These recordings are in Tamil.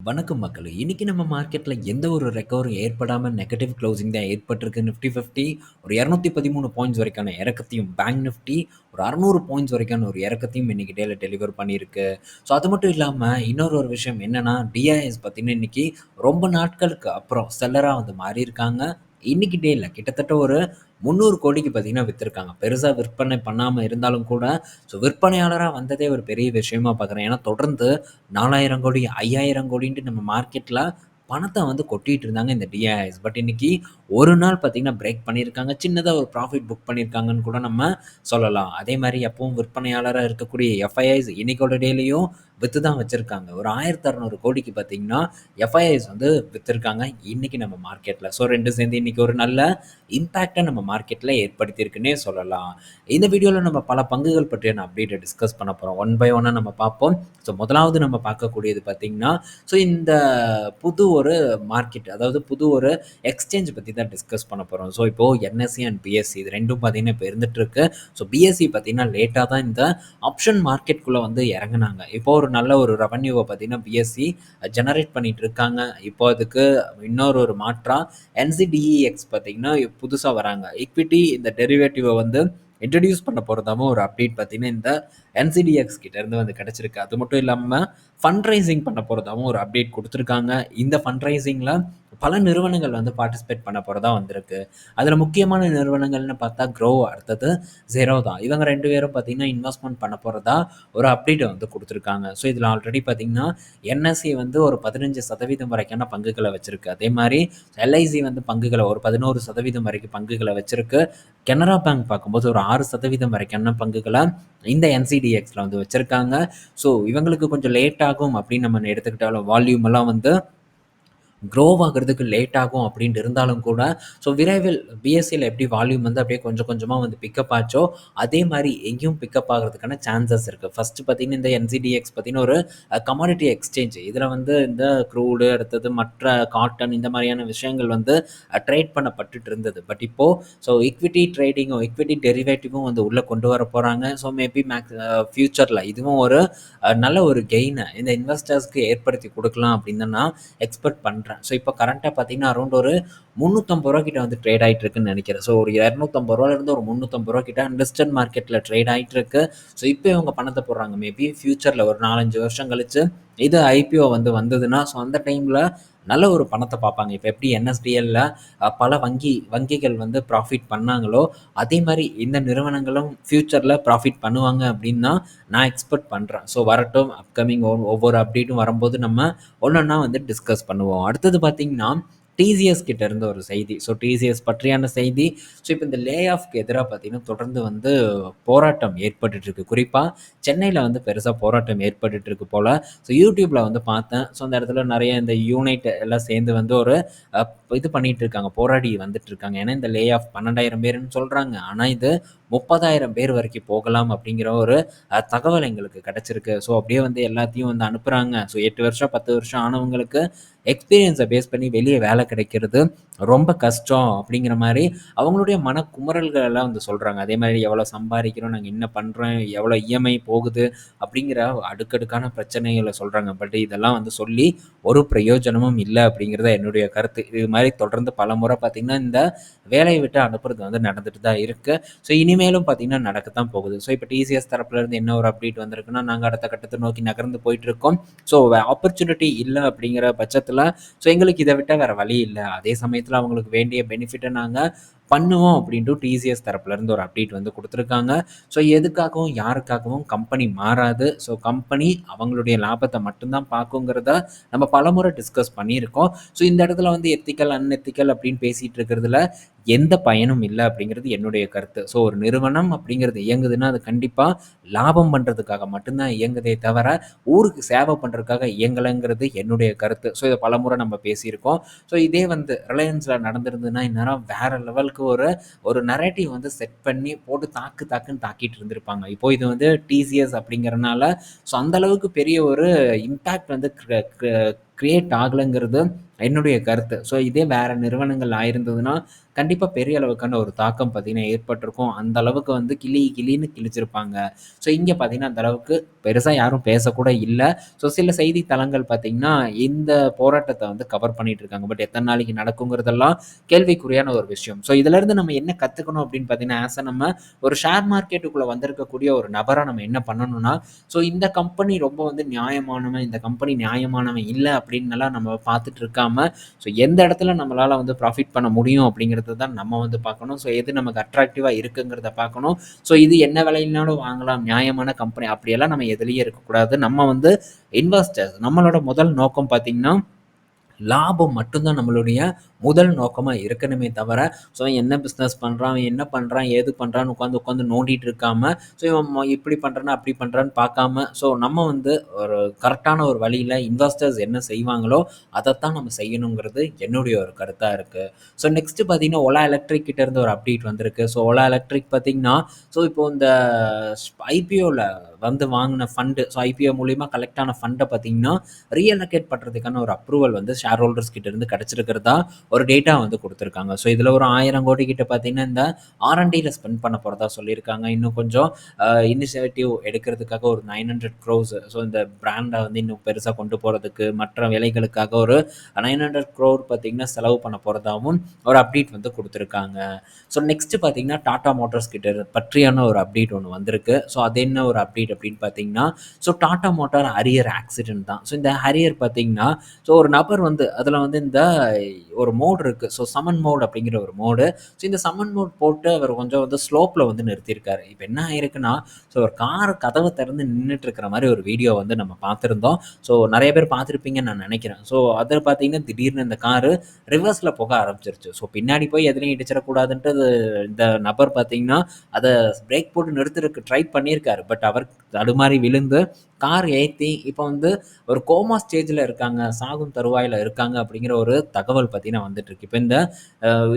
வணக்கம் மக்களே! இன்னைக்கு நம்ம மார்க்கெட்டில் எந்த ஒரு ரெக்கவரும் ஏற்படாமல் நெகட்டிவ் க்ளோசிங் தான் ஏற்பட்டிருக்கு. நிஃப்டி 50 ஒரு 213 பாயிண்ட்ஸ் வரைக்கான இறக்கத்தையும், பேங்க் நிஃப்டி ஒரு 600 பாயிண்ட்ஸ் வரைக்கான ஒரு இறக்கத்தையும் இன்னைக்கு டேல டெலிவர் பண்ணியிருக்கு. ஸோ அது மட்டும் இல்லாமல் இன்னொரு ஒரு விஷயம் என்னென்னா டிஐஎஸ் பார்த்தீங்கன்னா, இன்னைக்கு ரொம்ப நாட்களுக்கு அப்புறம் செல்லராக வந்து மாறியிருக்காங்க. இன்னைக்கு இல்லை கிட்டத்தட்ட ஒரு 300 கோடிக்கு பார்த்தீங்கன்னா விற்றுருக்காங்க பெருசாக விற்பனை பண்ணாமல் இருந்தாலும் கூட, ஸோ விற்பனையாளராக வந்ததே ஒரு பெரிய விஷயமா பார்க்குறேன். ஏன்னா தொடர்ந்து 4000 கோடி, 5000 கோடின்ட்டு நம்ம மார்க்கெட்டில் பணத்தை வந்து கொட்டிகிட்டு இருந்தாங்க இந்த டிஐஎஸ். பட் இன்னைக்கு ஒரு நாள் பார்த்தீங்கன்னா பிரேக் பண்ணியிருக்காங்க. சின்னதாக ஒரு ப்ராஃபிட் புக் பண்ணியிருக்காங்கன்னு கூட நம்ம சொல்லலாம். அதே மாதிரி எப்பவும் விற்பனையாளராக இருக்கக்கூடிய எஃப்ஐஐஸ் இன்னைக்கோட டேலையும் வித்து தான் வச்சுருக்காங்க ஒரு 1600 கோடிக்கு பார்த்தீங்கன்னா, எஃப்ஐஐஸ் வந்து விற்றுருக்காங்க இன்றைக்கி நம்ம மார்க்கெட்டில் ஸோ ரெண்டும் சேர்ந்து இன்றைக்கி ஒரு நல்ல இம்பேக்டை நம்ம மார்க்கெட்டில் ஏற்படுத்தியிருக்குன்னே சொல்லலாம். இந்த வீடியோவில் நம்ம பல பங்குகள் பற்றியான அப்டேட்டை டிஸ்கஸ் பண்ண போகிறோம் ஒன் பை ஒன்னாக நம்ம பார்ப்போம். ஸோ முதலாவது நம்ம பார்க்கக்கூடியது பார்த்தீங்கன்னா, ஸோ இந்த புது ஒரு மார்க்கெட் அதாவது புது ஒரு எக்ஸ்சேஞ்ச் பற்றி தான் டிஸ்கஸ் பண்ண போகிறோம் ஸோ இப்போ என்எஸ்சி அண்ட் பிஎஸ்சி இது ரெண்டும் பார்த்தீங்கன்னா இப்போ இருந்துகிட்ருக்கு ஸோ பிஎஸ்சி பார்த்தீங்கன்னா லேட்டாக தான் இந்த ஆப்ஷன் மார்க்கெட்டுக்குள்ளே வந்து இறங்குனாங்க. இப்போ ஒரு நல்ல ஒரு ரெவன்யூவை பார்த்தீங்கன்னா பிஎஸ்சி ஜெனரேட் பண்ணிட்டு இருக்காங்க. இப்போ அதுக்கு இன்னொரு ஒரு மாற்றம் என்சிடிஇஎக்ஸ் பார்த்தீங்கன்னா புதுசாக வராங்க. ஈக்விட்டி இந்த டெரிவேட்டிவை வந்து இன்ட்ரடியூஸ் பண்ண போகிறதாவும் ஒரு அப்டேட் பார்த்தீங்கன்னா, இந்த என்சிடிஎக்ஸ் கிட்டேருந்து வந்து கிடச்சிருக்கு அது மட்டும் இல்லாமல் ஃபண்ட் ரைசிங் பண்ண போகிறதாவும் ஒரு அப்டேட் கொடுத்துருக்காங்க இந்த ஃபண்ட் ரைசிங்கில் பல நிறுவனங்கள் வந்து பார்ட்டிசிபேட் பண்ண போகிறதா வந்திருக்கு. அதில் முக்கியமான நிறுவனங்கள்னு பார்த்தா க்ரோ, அடுத்தது ஜெரோ தான். இவங்க ரெண்டு பேரும் பார்த்தீங்கன்னா இன்வெஸ்ட்மெண்ட் பண்ண போகிறதா ஒரு அப்டேட் வந்து கொடுத்துருக்காங்க ஸோ இதில் ஆல்ரெடி பார்த்தீங்கன்னா, என்எஸ்சி வந்து ஒரு 15% வரைக்கான பங்குகளை வச்சுருக்கு அதே மாதிரி எல்ஐசி வந்து பங்குகளை ஒரு 11% வரைக்கும் பங்குகளை வச்சுருக்கு கெனரா பேங்க் பார்க்கும்போது ஒரு ஆறு சதவீதம் வரைக்கான பங்குகளை இந்த என்சிடிஎக்ஸில் வந்து வச்சுருக்காங்க ஸோ இவங்களுக்கு கொஞ்சம் லேட் ஆகும் அப்படின்னு நம்ம எடுத்துக்கிட்டாலும் வால்யூம் எல்லாம் வந்து க்ரோ ஆகுறதுக்கு லேட் ஆகும் அப்படின்ட்டு இருந்தாலும் கூட, ஸோ விரைவில் பிஎஸ்சியில் எப்படி வால்யூம் வந்து அப்படியே கொஞ்சம் கொஞ்சமாக வந்து பிக்கப் ஆச்சோ, அதே மாதிரி எங்கேயும் பிக்கப் ஆகிறதுக்கான சான்சஸ் இருக்குது ஃபஸ்ட்டு பார்த்தீங்கன்னா, இந்த என்சிடிஎக்ஸ் பார்த்தீங்கன்னா ஒரு கமாடிட்டி எக்ஸ்சேஞ்ச். இதில் வந்து இந்த க்ரூடு அடுத்தது மற்ற காட்டன் இந்த மாதிரியான விஷயங்கள் வந்து ட்ரேட் பண்ணப்பட்டுட்டு இருந்தது. பட் இப்போது ஸோ ஈக்விட்டி ட்ரேடிங்கும், ஈக்விட்டி டெரிவேட்டிவும் வந்து உள்ளே கொண்டு வர போகிறாங்க ஸோ மேபி மேக்ஸ் ஃப்யூச்சரில் இதுவும் ஒரு நல்ல ஒரு கெயினை இந்த இன்வெஸ்டர்ஸ்க்கு ஏற்படுத்தி கொடுக்கலாம் அப்படின்னு எக்ஸ்பெக்ட் நான் எக்ஸ்பெக்ட் பண்ணுறேன் ஸோ இப்போ கரண்ட்டாக பார்த்தீங்கன்னா, அரௌண்ட் ஒரு முந்நூற்றம்பது ரூபா கிட்ட வந்து ட்ரேட் ஆயிட்டு இருக்குன்னு ஸோ ஒரு ரூ. 250 இருந்து ஒரு முந்நூற்றம்பது ரூபா கிட்ட அன்லிஸ்டட் மார்க்கெட்டில் ட்ரேட் ஆயிட்டு இருக்கு. ஸோ இப்போ இவங்க பணத்தை போடுறாங்க. மேபி ஃப்யூச்சரில் ஒரு 4, 5 வருஷம் கழிச்சு இது ஐபிஓ வந்து வந்ததுன்னா, ஸோ அந்த டைமில் நல்ல ஒரு பணத்தை பார்ப்பாங்க. இப்போ எப்படி என்எஸ்டிஎல்ல பல வங்கி வங்கிகள் வந்து ப்ராஃபிட் பண்ணாங்களோ, அதே மாதிரி இந்த நிறுவனங்களும் ஃப்யூச்சரில் ப்ராஃபிட் பண்ணுவாங்க அப்படின்னு தான் நான் எக்ஸ்பெக்ட் பண்ணுறேன் ஸோ வரட்டும் அப்கமிங் ஒவ்வொரு அப்டேட்டும் வரும்போது நம்ம ஒண்ணொண்ணா வந்து டிஸ்கஸ் பண்ணுவோம். அடுத்தது பார்த்திங்கன்னா டிசிஎஸ் கிட்ட இருந்த ஒரு செய்தி. ஸோ டிசிஎஸ் பற்றியான செய்தி. ஸோ இப்போ இந்த லே ஆஃப்க்கு எதிராக பார்த்தீங்கன்னா, தொடர்ந்து வந்து போராட்டம் ஏற்பட்டுட்டு இருக்கு. குறிப்பாக சென்னையில் வந்து பெருசாக போராட்டம் ஏற்பட்டுட்டு இருக்கு போல. ஸோ யூடியூப்ல வந்து பார்த்தேன். ஸோ அந்த இடத்துல நிறைய இந்த யூனைட் எல்லாம் சேர்ந்து வந்து ஒரு இது பண்ணிட்டு இருக்காங்க. போராடி வந்துட்டு இருக்காங்க. ஏன்னா இந்த லே ஆஃப் 12,000 பேருன்னு சொல்றாங்க. ஆனால் இது 30,000 பேர் வரைக்கும் போகலாம் அப்படிங்கிற ஒரு தகவல் எங்களுக்கு கிடச்சிருக்கு ஸோ அப்படியே வந்து எல்லாத்தையும் வந்து அனுப்புகிறாங்க ஸோ எட்டு வருஷம், 10 வருஷம் ஆனவங்களுக்கு எக்ஸ்பீரியன்ஸ பேஸ் பண்ணி வெளிய வேலை கிடைக்கிறது. ரொம்ப கஷ்டம் அப்படிங்கிற மாதிரி அவங்களுடைய மனக்குமுறல்கள் எல்லாம் வந்து சொல்கிறாங்க அதே மாதிரி எவ்வளோ சம்பாதிக்கிறோம் நாங்கள் என்ன பண்ணுறோம் எவ்வளோ இஎம்ஐ போகுது அப்படிங்கிற அடுக்கடுக்கான பிரச்சனைகளை சொல்கிறாங்க பட் இதெல்லாம் வந்து சொல்லி ஒரு பிரயோஜனமும் இல்லை அப்படிங்கிறது என்னுடைய கருத்து. இது மாதிரி தொடர்ந்து பலமுறை பார்த்திங்கன்னா இந்த வேலையை விட்டு அனுப்புறது வந்து நடந்துட்டு தான் இருக்குது ஸோ இனிமேலும் பார்த்தீங்கன்னா நடக்கத்தான் போகுது. ஸோ இப்போ டிசிஎஸ் தரப்புலேருந்து என்ன ஒரு அப்டேட் வந்திருக்குன்னா, நாங்கள் அடுத்த கட்டத்தை நோக்கி நகர்ந்து போயிட்டுருக்கோம். ஸோ ஆப்பர்ச்சுனிட்டி இல்லை அப்படிங்கிற பட்சத்தில் ஸோ எங்களுக்கு இதை விட்டால் வேறு வழி இல்லை. அதே சமயத்தில் அவங்களுக்கு வேண்டிய பெனிஃபிட்டை நாங்க பண்ணுவோம் அப்படின்ட்டு டிசிஎஸ் தரப்புலேருந்து ஒரு அப்டேட் வந்து கொடுத்துருக்காங்க ஸோ எதுக்காகவும், யாருக்காகவும் கம்பெனி மாறாது. ஸோ கம்பெனி அவங்களுடைய லாபத்தை மட்டும்தான் பார்க்குங்கிறத நம்ம பலமுறை டிஸ்கஸ் பண்ணியிருக்கோம். ஸோ இந்த இடத்துல வந்து எத்திக்கல், அன்எத்திக்கல் அப்படின்னு பேசிகிட்டு இருக்கிறதுல எந்த பயனும் இல்லை அப்படிங்கிறது என்னுடைய கருத்து. ஸோ ஒரு நிறுவனம் அப்படிங்கிறது இயங்குதுன்னா, அது கண்டிப்பாக லாபம் பண்ணுறதுக்காக மட்டும்தான் இயங்குதே தவிர, ஊருக்கு சேவை பண்ணுறதுக்காக இயங்கலைங்கிறது என்னுடைய கருத்து. ஸோ இதை பலமுறை நம்ம பேசியிருக்கோம். ஸோ இதே வந்து ரிலையன்ஸில் நடந்திருந்ததுன்னா, இந்நேரம் வேற லெவலுக்கு ஒரு ஒரு நரேட்டிவ் வந்து செட் பண்ணி போட்டு தாக்கு தாக்குன்னு தாக்கிட்டு இருந்திருப்பாங்க. இப்போ இது வந்து டிசிஎஸ் அப்படிங்கிறனால, ஸோ அந்தளவுக்கு பெரிய ஒரு இம்பேக்ட் வந்து கிர கிரியேட் ஆகலங்கிறது என்னுடைய கருத்து. ஸோ இதே வேறு நிறுவனங்கள் ஆயிருந்ததுன்னா, கண்டிப்பாக பெரிய அளவுக்கான ஒரு தாக்கம் பார்த்தீங்கன்னா ஏற்பட்டிருக்கும். அந்த அளவுக்கு வந்து கிளி கிளின்னு கிழிச்சிருப்பாங்க. ஸோ இங்கே பார்த்தீங்கன்னா, அந்த அளவுக்கு பெருசாக யாரும் பேசக்கூட இல்லை ஸோ சில செய்தித்தளங்கள் பார்த்தீங்கன்னா, இந்த போராட்டத்தை வந்து கவர் பண்ணிட்டு இருக்காங்க. பட் எத்தனை நாளைக்கு நடக்குங்கிறதெல்லாம் கேள்விக்குறியான ஒரு விஷயம். ஸோ இதுலருந்து நம்ம என்ன கற்றுக்கணும் அப்படின்னு பார்த்தீங்கன்னா, ஆஸ் நம்ம ஒரு ஷேர் மார்க்கெட்டுக்குள்ளே வந்திருக்கக்கூடிய ஒரு நபராக நம்ம என்ன பண்ணணும்னா, ஸோ இந்த கம்பெனி ரொம்ப வந்து நியாயமானவன், இந்த கம்பெனி நியாயமானவன் இல்லை அப்படின்னுலாம் நம்ம பார்த்துட்டு இருக்காம, ஸோ எந்த இடத்துல நம்மளால் வந்து ப்ராஃபிட் பண்ண முடியும் அப்படிங்கிறது தான் நம்ம வந்து பார்க்கணும். ஸோ எது நமக்கு அட்ராக்டிவாக இருக்குங்கிறத பார்க்கணும். ஸோ இது என்ன விலையினாலும் வாங்கலாம், நியாயமான கம்பெனி அப்படியெல்லாம் நம்ம எதுலேயே இருக்கக்கூடாது. நம்ம வந்து இன்வெஸ்டர்ஸ் நம்மளோட முதல் நோக்கம் பார்த்திங்கன்னா லாபம் மட்டும்தான் நம்மளுடைய முதல் நோக்கமாக இருக்கணுமே தவிர, ஸோ என்ன பிஸ்னஸ் பண்ணுறான் என்ன பண்ணுறான் ஏது பண்ணுறான்னு உட்காந்து உட்காந்து நோண்டிகிட்டு இருக்காம, ஸோ இவன் இப்படி பண்றானா, அப்படி பண்ணுறான்னு பார்க்காம, ஸோ நம்ம வந்து ஒரு கரெக்டான ஒரு வழியில் இன்வெஸ்டர்ஸ் என்ன செய்வாங்களோ, அதைத்தான் நம்ம செய்யணுங்கிறது என்னுடைய ஒரு கருத்தாக இருக்குது ஸோ நெக்ஸ்ட்டு பார்த்தீங்கன்னா, ஓலா எலக்ட்ரிக் கிட்ட இருந்து ஒரு அப்டேட் வந்திருக்கு. ஸோ ஓலா எலக்ட்ரிக் பார்த்தீங்கன்னா, ஸோ இப்போ இந்த ஐபிஓவில் வந்து வாங்கின ஃபண்டு ஸோ ஐபிஓ மூலிமா கலெக்ட் ஆன ஃபண்டை பார்த்தீங்கன்னா, ரீஅலோகேட் பண்ணுறதுக்கான ஒரு அப்ரூவல் வந்து ஷேர் ஹோல்டர்ஸ் கிட்ட இருந்து ஒரு டேட்டா வந்து கொடுத்துருக்காங்க ஸோ இதில் ஒரு ஆயிரம் கோடி கிட்ட பார்த்தீங்கன்னா, இந்த ஆர்என்டியில் ஸ்பெண்ட் பண்ண போகிறதா சொல்லியிருக்காங்க. இன்னும் கொஞ்சம் இனிஷியேட்டிவ் எடுக்கிறதுக்காக ஒரு நைன் ஹண்ட்ரட் க்ரோஸ் ஸோ இந்த பிராண்டை வந்து இன்னும் பெருசாக கொண்டு போகிறதுக்கு மற்ற வேலைகளுக்காக ஒரு 900 க்ரோர் பார்த்தீங்கன்னா, செலவு பண்ண போகிறதாகவும் ஒரு அப்டேட் வந்து கொடுத்துருக்காங்க ஸோ நெக்ஸ்ட் பார்த்தீங்கன்னா, டாடா மோட்டார்ஸ் கிட்ட பற்றியான ஒரு அப்டேட் ஒன்று வந்திருக்கு. ஸோ அது என்ன ஒரு அப்டேட் அப்படின்னு பார்த்தீங்கன்னா, so Tata motor Harrier accident தான். ஸோ இந்த ஹரியர் பார்த்தீங்கன்னா, ஸோ ஒரு நபர் வந்து அதில் வந்து இந்த ஒரு மோட் இருக்குது ஸோ சமன் மோட் அப்படிங்கிற ஒரு மோடு. ஸோ இந்த சமன் மோட் போட்டு அவர் கொஞ்சம் வந்து ஸ்லோப்பில் வந்து நிறுத்தியிருக்காரு. இப்போ என்ன ஆயிருக்குன்னா, ஸோ ஒரு கார் கதவை திறந்து நின்றுட்டு இருக்கிற மாதிரி ஒரு வீடியோ வந்து நம்ம பார்த்துருந்தோம் ஸோ நிறைய பேர் பார்த்துருப்பீங்கன்னு நான் நினைக்கிறேன் ஸோ அதில் பார்த்தீங்கன்னா, திடீர்னு இந்த காரு ரிவர்ஸில் போக ஆரம்பிச்சிருச்சு. ஸோ பின்னாடி போய் எதுலையும் இடிச்சிடக்கூடாதுன்ட்டு இந்த நபர் பார்த்தீங்கன்னா, அதை பிரேக் போட்டு நிறுத்துறதுக்கு ட்ரை பண்ணியிருக்காரு. பட் அவர் தடுமாறி விழுந்து கார் ஏத்தி இப்போ வந்து ஒரு கோமா ஸ்டேஜில் இருக்காங்க. சாகும் தருவாயில் இருக்காங்க அப்படிங்கிற ஒரு தகவல் பார்த்தீங்கன்னா வந்துட்டு இருக்கு. இந்த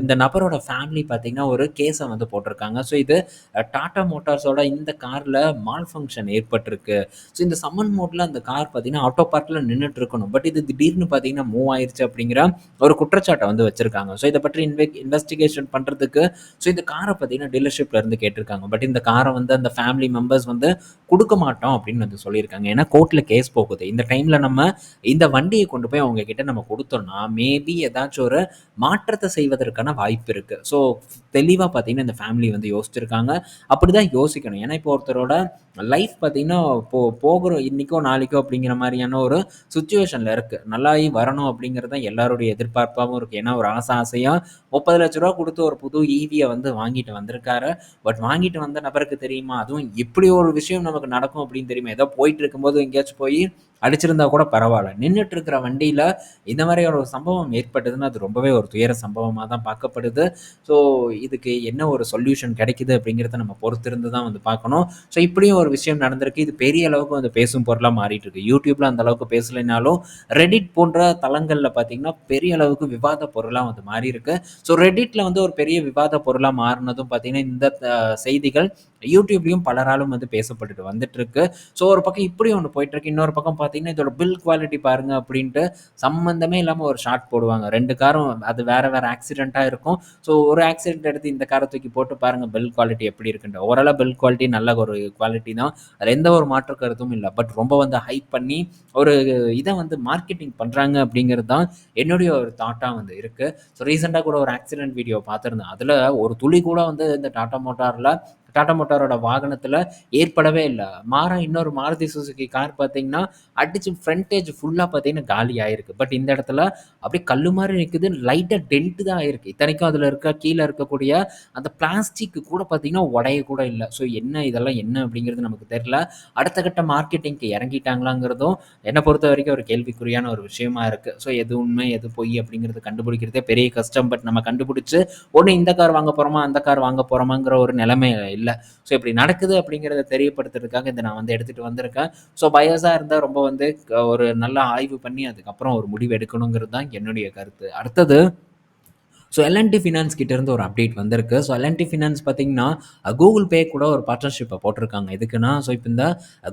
இந்த நபரோட ஃபேமிலி பார்த்தீங்கன்னா, ஒரு கேஸை வந்து போட்டிருக்காங்க. ஸோ இது டாட்டா டாடா மோட்டார்ஸோட இந்த காரில் மால் ஃபங்க்ஷன் ஏற்பட்டிருக்கு. ஸோ இந்த சம்மன் மோட்டில் அந்த கார் பார்த்தீங்கன்னா, ஆட்டோ பார்க்கில் நின்றுட்டு இருக்கணும். பட் இது திடீர்னு பார்த்தீங்கன்னா, மூவ் ஆயிடுச்சு அப்படிங்கிற ஒரு குற்றச்சாட்டை வந்து வச்சிருக்காங்க. ஸோ இதை பற்றி இன்வெ இன்வெஸ்டிகேஷன் பண்ணுறதுக்கு ஸோ இந்த காரை பார்த்தீங்கன்னா, டீலர்ஷிப்ல இருந்து கேட்டிருக்காங்க. பட் இந்த காரை வந்து அந்த ஃபேமிலி மெம்பர்ஸ் வந்து கொடுக்க மாட்டோம் அப்படின்னு வந்து சொல்லியிருக்காங்க. ஏன்னா கோர்ட்ல கேஸ் போகுது. இந்த டைம்ல நம்ம இந்த வண்டியை கொண்டு போய் அவங்க கிட்ட நம்ம கொடுத்தோம்னா மேபி ஏதாச்சும் ஒரு மாற்றத்தை செய்வதற்கான வாய்ப்பு இருக்கு. ஸோ தெளிவா பார்த்தீங்கன்னா, இந்த ஃபேமிலி வந்து யோசிச்சிருக்காங்க. அப்படிதான் யோசிக்கணும். ஏன்னா இப்போ ஒருத்தரோட லைஃப் பார்த்தீங்கன்னா, போ போகிறோம் இன்னைக்கோ, நாளைக்கோ அப்படிங்கிற மாதிரியான ஒரு சுச்சுவேஷனில் இருக்கு. நல்லாயி வரணும் அப்படிங்கிறது தான் எல்லாருடைய எதிர்பார்ப்பாகவும் இருக்கு. ஏன்னா ஒரு ஆசை ஆசையா ரூ. 30,00,000 குடுத்து ஒரு புது ஈவியை வந்து வாங்கிட்டு வந்திருக்காரு. பட் வாங்கிட்டு வந்த நபருக்கு தெரியுமா? அதுவும் இப்படி ஒரு விஷயம் நமக்கு நடக்கும் அப்படின்னு தெரியுமா? ஏதோ போயிட்டு இருக்கும்போது எங்கேயாச்சும் போய் அடிச்சிருந்தா கூட பரவாயில்ல நின்றுட்டு இருக்கிற வண்டியில் இந்த மாதிரி ஒரு சம்பவம் ஏற்பட்டதுன்னா, அது ரொம்பவே ஒரு துயர சம்பவமாக தான் பார்க்கப்படுது. ஸோ இதுக்கு என்ன ஒரு சொல்யூஷன் கிடைக்குது அப்படிங்கிறத நம்ம பொறுத்திருந்து தான் வந்து பார்க்கணும். ஸோ இப்படியும் ஒரு விஷயம் நடந்திருக்கு. இது பெரிய அளவுக்கு வந்து பேசும் பொருளாக மாறிட்டு இருக்கு. யூடியூப்ல அந்த அளவுக்கு பேசலைனாலும், ரெடிட் போன்ற தளங்களில் பார்த்தீங்கன்னா, பெரிய அளவுக்கு விவாத பொருளாக வந்து மாறி இருக்கு ஸோ ரெடிட்ல வந்து ஒரு பெரிய விவாத பொருளாக மாறினதும் பார்த்தீங்கன்னா, இந்த செய்திகள் யூடியூப்லையும் பலராலும் வந்து பேசப்பட்டுட்டு வந்துட்டு இருக்கு. ஸோ ஒரு பக்கம் இப்படி ஒன்று போயிட்டு இருக்கு. இன்னொரு பக்கம் பார்த்தீங்கன்னா, இதோட பில் குவாலிட்டி பாருங்க அப்படின்ட்டு சம்மந்தமே இல்லாமல் ஒரு ஷார்ட் போடுவாங்க. ரெண்டு காரும் அது வேற வேற ஆக்சிடெண்ட்டாக இருக்கும். ஸோ ஒரு ஆக்சிடென்ட் எடுத்து இந்த காரை தூக்கி போட்டு பாருங்க பில் குவாலிட்டி எப்படி இருக்குன்ற ஓரளவு பில் குவாலிட்டி நல்ல ஒரு குவாலிட்டி தான். அதில் எந்த ஒரு மாற்று கருத்தும் இல்லை பட் ரொம்ப வந்து ஹைப் பண்ணி ஒரு இதை வந்து மார்க்கெட்டிங் பண்ணுறாங்க அப்படிங்கிறது தான் என்னுடைய ஒரு தாட்டாக வந்து இருக்குது ஸோ ரீசெண்டாக கூட ஒரு ஆக்சிடென்ட் வீடியோ பார்த்துருந்தேன் அதில் ஒரு துளி கூட வந்து இந்த டாட்டா மோட்டாரில் டாடா மோட்டாரோட வாகனத்தில் ஏற்படவே இல்லை மாறா இன்னொரு மாருதி சுசுகி கார் பார்த்தீங்கன்னா, அடிச்சு ஃப்ரண்டேஜ் ஃபுல்லாக பார்த்தீங்கன்னா காலி ஆயிருக்கு. பட் இந்த இடத்துல அப்படியே கல் மாதிரி நிற்குது லைட்டாக டென்ட் தான் ஆயிருக்கு. இத்தனைக்கும் அதில் இருக்க கீழே இருக்கக்கூடிய அந்த பிளாஸ்டிக் கூட பார்த்தீங்கன்னா, உடைய கூட இல்லை ஸோ என்ன இதெல்லாம் என்ன அப்படிங்கிறது நமக்கு தெரியல. அடுத்த கட்ட மார்க்கெட்டிங்க்கு இறங்கிட்டாங்களாங்கிறதும் என்னை பொறுத்த வரைக்கும் ஒரு கேள்விக்குறியான ஒரு விஷயமா இருக்குது ஸோ எது உண்மை, எது பொய் அப்படிங்கிறது கண்டுபிடிக்கிறதே பெரிய கஷ்டம். பட் நம்ம கண்டுபிடிச்சு ஒன்று இந்த கார் வாங்க போறோமா, அந்த கார் வாங்க போறோமாங்கிற ஒரு நிலைமை இல்லை ஸோ இப்படி நடக்குது அப்படிங்கிறத தெரியப்படுத்துறதுக்காக இதை நான் வந்து எடுத்துட்டு வந்திருக்கேன். ஸோ பயாஸா இருந்தால் ரொம்ப வந்து ஒரு நல்ல ஆய்வு பண்ணி அதுக்கப்புறம் ஒரு முடிவு எடுக்கணுங்கிறது தான் என்னுடைய கருத்து. அடுத்தது ஸோ எல்என்டி ஃபினான்ஸ் கிட்டேருந்து ஒரு அப்டேட் வந்திருக்கு. So L and T finance பார்த்தீங்கன்னா கூகுள் பே கூட ஒரு பார்ட்னர்ஷிப்பை போட்டிருக்காங்க. எதுக்குன்னா ஸோ இப்போ இந்த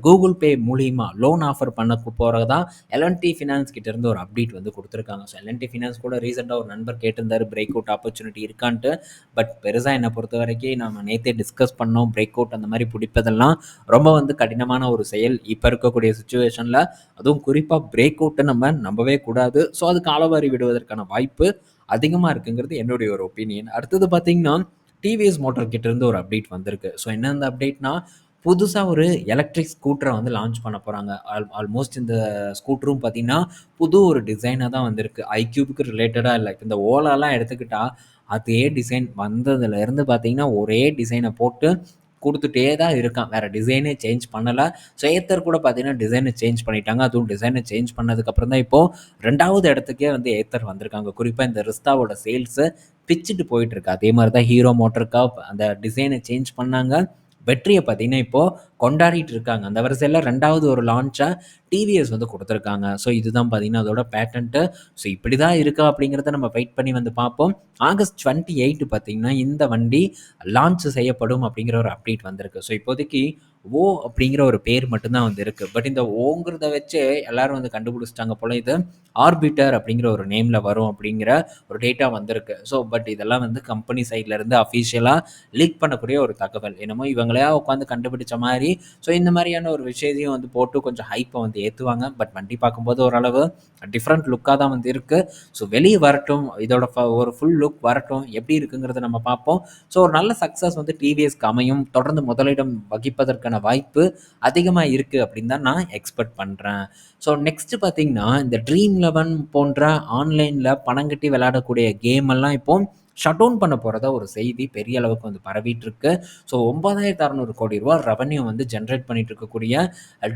கூகுள் பே மூலியமா லோன் ஆஃபர் பண்ண போகிறதா எல்என்டி ஃபினான்ஸ் கிட்டேருந்து ஒரு அப்டேட் வந்து கொடுத்துருக்காங்க. ஸோ எல்என்டி ஃபினான்ஸ் கூட ரீசெண்டாக ஒரு நண்பர் கேட்டிருந்தார் பிரேக் அவுட் ஆப்பர்ச்சுனிட்டி இருக்கான்ட்டு. பட் பெருசாக என்னை பொறுத்த வரைக்கும் நம்ம நேற்றே டிஸ்கஸ் பண்ணோம் பிரேக் அவுட் அந்த மாதிரி பிடிப்பதெல்லாம் ரொம்ப வந்து கடினமான ஒரு செயல். இப்போ இருக்கக்கூடிய சுச்சுவேஷனில் அதுவும் குறிப்பாக பிரேக் அவுட்டை நம்ம நம்பவே கூடாது. ஸோ அது காலவாரி விடுவதற்கான வாய்ப்பு. அதிகமாக இருக்குங்கிறது என்னுடைய ஒரு ஒப்பீனியன் அடுத்தது பார்த்தீங்கன்னா டிவிஎஸ் மோட்டர் கிட்டேருந்து ஒரு அப்டேட் வந்திருக்கு. ஸோ என்ன அந்த அப்டேட்னா புதுசாக ஒரு எலக்ட்ரிக் ஸ்கூட்டரை வந்து லான்ச் பண்ண போகிறாங்க ஆல் ஆல்மோஸ்ட் இந்த ஸ்கூட்டரும் பார்த்தீங்கன்னா புது ஒரு டிசைனாக தான் வந்திருக்கு. ஐக்யூபுக்கு ரிலேட்டடாக இல்லை. இப்போ இந்த ஓலாலாம் எடுத்துக்கிட்டால் அதே டிசைன் வந்ததுலேருந்து பார்த்தீங்கன்னா ஒரே டிசைனை போட்டு கொடுத்துட்டே தான் இருக்கான். வேறு டிசைனே சேஞ்ச் பண்ணலை. ஸோ ஏத்தர் கூட பார்த்தீங்கன்னா டிசைனை சேஞ்ச் பண்ணிட்டாங்க. அதுவும் டிசைனை சேஞ்ச் பண்ணதுக்கப்புறம் தான் இப்போது ரெண்டாவது இடத்துக்கே வந்து ஏத்தர் வந்திருக்காங்க. குறிப்பாக இந்த ரிஸ்தாவோட சேல்ஸு பிச்சுட்டு போயிட்டுருக்கு அதே மாதிரி தான் ஹீரோ மோட்டருக்கா அந்த டிசைனை சேஞ்ச் பண்ணாங்க. வெற்றியை பார்த்தீங்கன்னா இப்போது கொண்டாடிட்டு இருக்காங்க. அந்த வரிசையில் ரெண்டாவது ஒரு லான்ச்சாக டிவிஎஸ் வந்து கொடுத்துருக்காங்க. ஸோ இதுதான் பார்த்தீங்கன்னா அதோட பேட்டன்ட்டு ஸோ இப்படி தான் இருக்கா அப்படிங்கிறத நம்ம வெயிட் பண்ணி வந்து பார்ப்போம். ஆகஸ்ட் டுவெண்ட்டி எயிட் பார்த்தீங்கன்னா இந்த வண்டி லான்ச் செய்யப்படும் அப்படிங்கிற ஒரு அப்டேட் வந்திருக்கு. ஸோ இப்போதைக்கு ஓ அப்படிங்கிற ஒரு பேர் மட்டும்தான் வந்து இருக்குது பட் இந்த ஓங்கிறத வச்சு எல்லாரும் வந்து கண்டுபிடிச்சிட்டாங்க போல இது. ஆர்பிட்டர் அப்படிங்கிற ஒரு நேமில் வரும் அப்படிங்கிற ஒரு டேட்டா வந்திருக்கு. ஸோ பட் இதெல்லாம் வந்து கம்பெனி சைட்லேருந்து அஃபிஷியலாக லீக் பண்ணக்கூடிய ஒரு தகவல். என்னமோ இவங்களையா உட்காந்து கண்டுபிடிச்ச மாதிரி. ஸோ இந்த மாதிரியான ஒரு விஷயத்தையும் வந்து போட்டு கொஞ்சம் ஹைப்பை வந்து ஏற்றுவாங்க பட் வண்டி பார்க்கும்போது ஓரளவு டிஃப்ரெண்ட் லுக்காக தான் வந்து இருக்குது ஸோ வெளியே வரட்டும். இதோட ஒரு ஃபுல் லுக் வரட்டும். எப்படி இருக்குங்கிறத நம்ம பார்ப்போம். ஸோ ஒரு நல்ல சக்ஸஸ் வந்து டிவிஎஸ்க்கு அமையும். தொடர்ந்து முதலிடம் வகிப்பதற்கான வாய்ப்பு அதிகமாக இருக்குது அப்படின்னு தான் நான் எக்ஸ்பெக்ட் பண்ணுறேன் ஸோ நெக்ஸ்ட்டு பார்த்தீங்கன்னா இந்த ட்ரீம் லெவன் போன்ற ஆன்லைனில் பணம் கட்டி விளையாடக்கூடிய கேம் எல்லாம் இப்போ ஷட் டவுன் பண்ண போகிறதா ஒரு செய்தி பெரிய அளவுக்கு வந்து பரவிட்டு இருக்கு ஸோ ஒன்பதாயிரத்து அறநூறு கோடி ரூபா ரெவன்யூ வந்து ஜென்ரேட் பண்ணிட்டு இருக்கக்கூடிய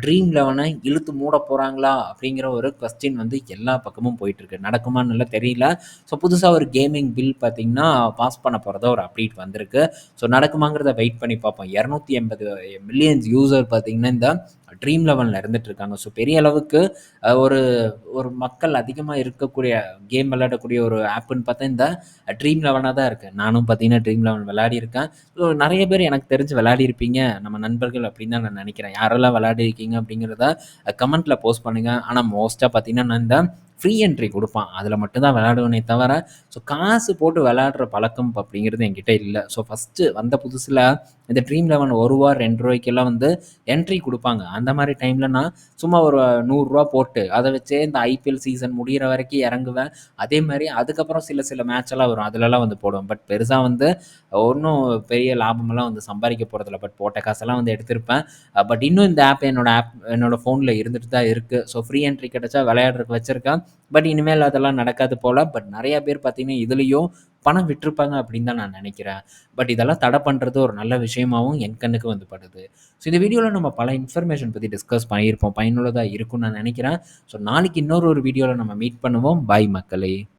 ட்ரீம் லெவனை இழுத்து மூட போகிறாங்களா அப்படிங்கிற ஒரு கொஸ்டின் வந்து எல்லா பக்கமும் போயிட்டு இருக்கு நடக்குமான்னு நல்லா தெரியல. ஸோ புதுசாக ஒரு கேமிங் பில் பார்த்தீங்கன்னா பாஸ் பண்ண போகிறதா ஒரு அப்டேட் வந்திருக்கு. ஸோ நடக்குமாங்கிறத வெயிட் பண்ணி பார்ப்போம். இரநூத்தி எண்பது மில்லியன்ஸ் யூசர் பார்த்தீங்கன்னா இந்த ட்ரீம் லெவலில் இருந்துட்டு இருக்காங்க. ஸோ பெரிய அளவுக்கு ஒரு ஒரு மக்கள் அதிகமாக இருக்கக்கூடிய கேம் விளையாடக்கூடிய ஒரு ஆப்புன்னு பார்த்தா இந்த ட்ரீம் லெவனாக தான் இருக்குது நானும் பார்த்தீங்கன்னா ட்ரீம் லெவன் விளையாடிருக்கேன் ஸோ நிறைய பேர் எனக்கு தெரிஞ்சு விளையாடிருப்பீங்க நம்ம நண்பர்கள் அப்படின்னு தான் நான் நினைக்கிறேன். யாரெல்லாம் விளையாடிருக்கீங்க அப்படிங்கிறத கமெண்ட்டில் போஸ்ட் பண்ணுங்கள் ஆனால் மோஸ்ட்டாக பார்த்தீங்கன்னா நான் இந்த ஃப்ரீ என்ட்ரி கொடுப்பான். அதில் மட்டும்தான் விளையாடுவனே தவிர ஸோ காசு போட்டு விளையாடுற பழக்கம் அப்படிங்கிறது என்கிட்ட இல்லை. ஸோ ஃபஸ்ட்டு வந்த புதுசில் இந்த ட்ரீம் லெவன் ஒரு ரூபா ரெண்டு ரூபாய்க்கெல்லாம் வந்து என்ட்ரி கொடுப்பாங்க. அந்த மாதிரி டைமில் நான் சும்மா ஒரு நூறுரூவா போட்டு அதை வச்சே இந்த ஐபிஎல் சீசன் முடிகிற வரைக்கும் இறங்குவேன். அதே மாதிரி அதுக்கப்புறம் சில சில மேட்செல்லாம் வரும். அதிலலாம் வந்து போடுவேன். பட் பெருசாக வந்து ஒன்றும் பெரிய லாபமெல்லாம் வந்து சம்பாதிக்க போகிறதில்ல பட் போட்ட காசெல்லாம் வந்து எடுத்திருப்பேன். பட் இன்னும் இந்த ஆப் என்னோடய ஆப் என்னோடய ஃபோனில் இருந்துட்டு தான் இருக்குது ஸோ ஃப்ரீ என்ட்ரி கிடச்சா விளையாடுறதுக்கு வச்சுருக்கேன். பட் இனிமேல் அதெல்லாம் நடக்காது போல். பட் நிறையா பேர் பார்த்தீங்கன்னா இதுலேயும் பணம் விட்டுருப்பாங்க அப்படின்னு தான் நான் நினைக்கிறேன். பட் இதெல்லாம் தடை பண்ணுறது ஒரு நல்ல விஷயமாகவும் என் கண்ணுக்கு வந்து படுது. ஸோ இந்த வீடியோவில் நம்ம பல இன்ஃபர்மேஷன் பற்றி டிஸ்கஸ் பண்ணியிருப்போம். பயனுள்ளதாக இருக்கும்னு நான் நினைக்கிறேன். ஸோ நாளைக்கு இன்னொரு ஒரு வீடியோவில் நம்ம மீட் பண்ணுவோம். பாய் மக்களே.